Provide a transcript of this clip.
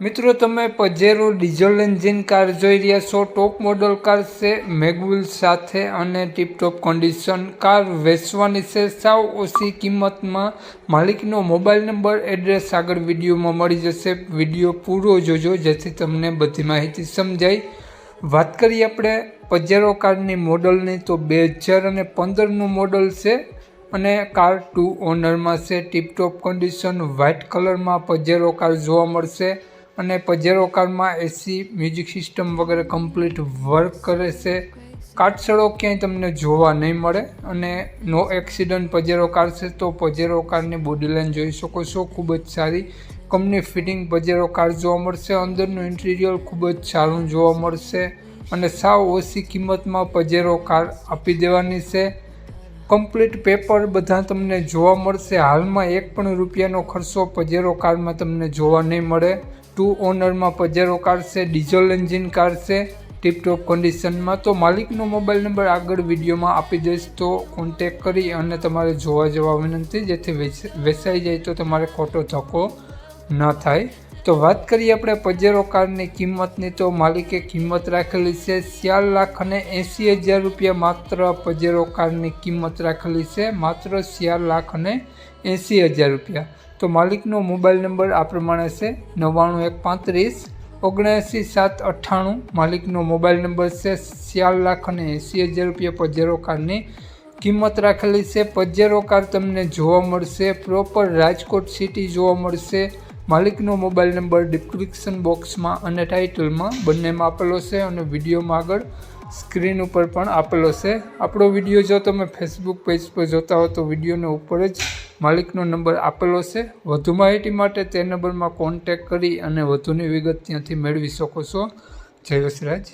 મિત્રો, તમે પજેરો diesel engine car જોઈ રહ્યા છો. ટોપ મોડલ કાર છે મેગવિલ સાથે અને ટીપટોપ કન્ડિશન કાર વેચવાની છે. સાવ ઓછી કિંમતમાં માલિકનો મોબાઈલ નંબર એડ્રેસ આગળ વિડીયોમાં મળી જશે. વીડિયો પૂરો જોજો, જેથી તમને બધી માહિતી સમજાય. વાત કરીએ આપણે પજેરો કારની મોડલની, તો બે હજાર અને પંદરનું મોડલ છે અને કાર ટુ ઓનરમાં છે. ટીપટોપ કન્ડિશન વ્હાઇટ કલરમાં પજેરો કાર જોવા મળશે. અને પજેરો કારમાં એસી મ્યુઝિક સિસ્ટમ વગેરે કમ્પ્લીટ વર્ક કરે છે. કાટસળો ક્યાંય તમને જોવા નહીં મળે અને નો એક્સિડન્ટ પજેરો કાર છે તો પજેરો કારની બોડી લાઈન જોઈ શકો છો. ખૂબ જ સારી કંપની ફિટિંગ પજેરો કાર જોવા મળશે. અંદરનું ઇન્ટિરિયર ખૂબ જ સારું જોવા મળશે અને સાવ ઓછી કિંમતમાં પજેરો કાર આપી દેવાની છે. કમ્પ્લીટ પેપર બધા તમને જોવા મળશે. હાલમાં એક પણ રૂપિયાનો ખર્ચો પજેરો કારમાં તમને જોવા નહીં મળે. ટુ ઓનરમાં પજેરો કાર છે ડીઝલ એન્જિન કાર છે ટીપટોપ કન્ડિશનમાં તો માલિકનો મોબાઈલ નંબર આગળ વિડીયોમાં આપી દઈશ, તો કોન્ટેક કરી અને તમારે જોવા જવા વિનંતી. જેથી વેચ- વેચાઈ જાય તો તમારે ખોટો ધક્કો ન થાય. તો વાત કરીએ આપણે પજેરો કારની કિંમતની, તો માલિકે કિંમત રાખેલી છે ચાર લાખ અને એંસી હજાર રૂપિયા માત્ર પજેરો કારની કિંમત રાખેલી છે, માત્ર ચાર લાખ અને એંસી હજાર રૂપિયા. તો માલિકનો મોબાઈલ નંબર આ પ્રમાણે છે, નવ્વાણું એક પાંત્રીસ ઓગણએંસી સાત અઠ્ઠાણું. માલિકનો મોબાઈલ નંબર છે ચાર લાખ અને એંસી હજાર રૂપિયા પજેરો કારની કિંમત રાખેલી છે. પજેરો કાર તમને જોવા મળશે, પ્રોપર રાજકોટ સિટી જોવા મળશે માલિકનો મોબાઈલ નંબર ડિસ્ક્રિપ્શન બોક્સમાં અને ટાઇટલમાં બંનેમાં આપેલો છે અને વિડીયોમાં આગળ સ્ક્રીન ઉપર પણ આપેલો છે. આપણો વીડિયો જો તમે ફેસબુક પેજ પર જોતા હો તો વિડીયોને ઉપર જ માલિકનો નંબર આપેલો છે. વધુ માહિતી માટે તે નંબરમાં કોન્ટેક કરી અને વધુની વિગત ત્યાંથી મેળવી શકો છો. જય વસરાજ.